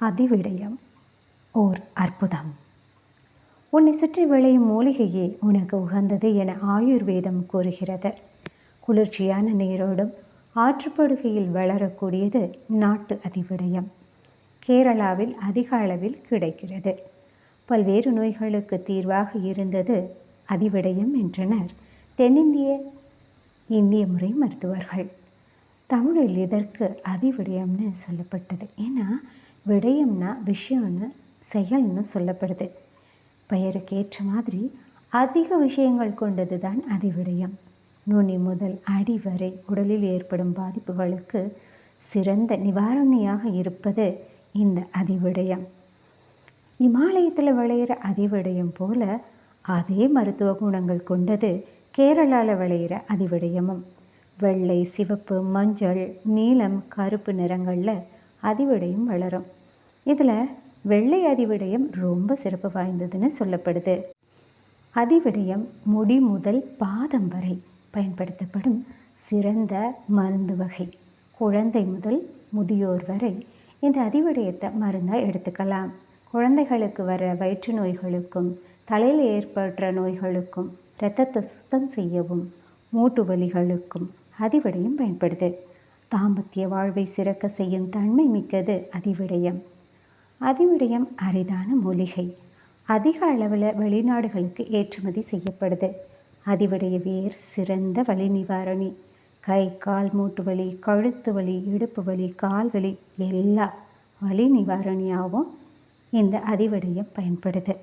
அதிவிடயம். ஓர் அற்புதம். உன்னை சுற்றி விளையும் மூலிகையே உனக்கு உகந்தது என ஆயுர்வேதம் கூறுகிறது. குளிர்ச்சியான நீரோடும் ஆற்றுப்படுகையில் வளரக்கூடியது நாட்டு அதிவிடயம். கேரளாவில் அதிக அளவில் கிடைக்கிறது. பல்வேறு நோய்களுக்கு தீர்வாக இருந்தது அதிவிடயம் என்றனர் தென்னிந்திய இந்திய முறை மருத்துவர்கள். தமிழில் இதற்கு அதிவிடயம்னு சொல்லப்பட்டது. ஏன்னா விடயம்னா விஷயம்னு செயல்னு சொல்லப்படுது. பெயருக்கு ஏற்ற மாதிரி அதிக விஷயங்கள் கொண்டது தான் அதிவிடயம் நுனி முதல் அடி வரை உடலில் ஏற்படும் பாதிப்புகளுக்கு சிறந்த நிவாரணியாக இருப்பது இந்த அதிவிடயம். இமாலயத்தில் விளையிற அதிவிடயம் போல அதே மருத்துவ குணங்கள் கொண்டது கேரளாவில் விளையிற அதிவிடயமும். வெள்ளை சிவப்பு மஞ்சள் நீலம் கருப்பு நிறங்களில் அதிவிடயம் வளரும். இதில் வெள்ளை அதிவிடயம் ரொம்ப சிறப்பு வாய்ந்ததுன்னு சொல்லப்படுது. அதிவிடயம் முடி முதல் பாதம் வரை பயன்படுத்தப்படும் சிறந்த மருந்து வகை. குழந்தை முதல் முதியோர் வரை இந்த அதிவிடயத்தை மருந்தாக எடுத்துக்கலாம். குழந்தைகளுக்கு வர வயிற்று நோய்களுக்கும் தலையில் ஏற்படுற நோய்களுக்கும் இரத்தத்தை சுத்தம் செய்யவும் மூட்டு வலிகளுக்கும் அதிவிடயம் பயன்படுது. தாம்பத்திய வாழ்வை சிறக்க செய்யும் தன்மை மிக்கது அதிவிடயம். அதிவிடயம் அரிதான மூலிகை. அதிக அளவில் வெளிநாடுகளுக்கு ஏற்றுமதி செய்யப்படுது. அதிவிடைய வேர் சிறந்த வலி நிவாரணி. கை கால் மூட்டு வலி கழுத்து வலி இடுப்பு வலி கால் வலி எல்லா வலி நிவாரணியாகவும் இந்த அதிவிடயம் பயன்படுது.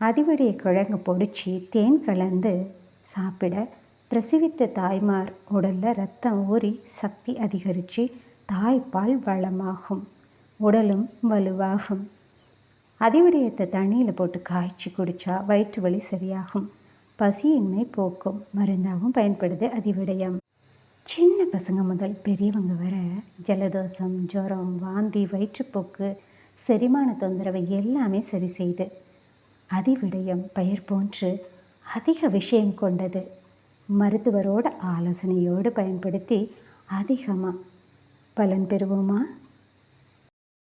அதிவிடைய கிழங்கு பொடிச்சு தேன் கலந்து சாப்பிட பிரசவித்த தாய்மார் உடலில் ரத்தம் ஊறி சக்தி அதிகரித்து தாய்ப்பால் வளமாகும். உடலும் வலுவாகும். அதிவிடயத்தை தண்ணியில் போட்டு காய்ச்சி குடித்தா வயிற்று வலி சரியாகும். பசியின்மை போக்கும். மருந்தாகவும் பயன்படுது அதிவிடயம். சின்ன பசங்க முதல் பெரியவங்க வர ஜலதோஷம் ஜுரம் வாந்தி வயிற்றுப்போக்கு செரிமான தொந்தரவு எல்லாமே சரி செய்து. அதிவிடயம் பெயர் போன்று அதிக விஷயம் கொண்டது. மருத்துவரோட ஆலோசனையோடு பயன்படுத்தி அதிகமாக பலன் பெறுவோமா?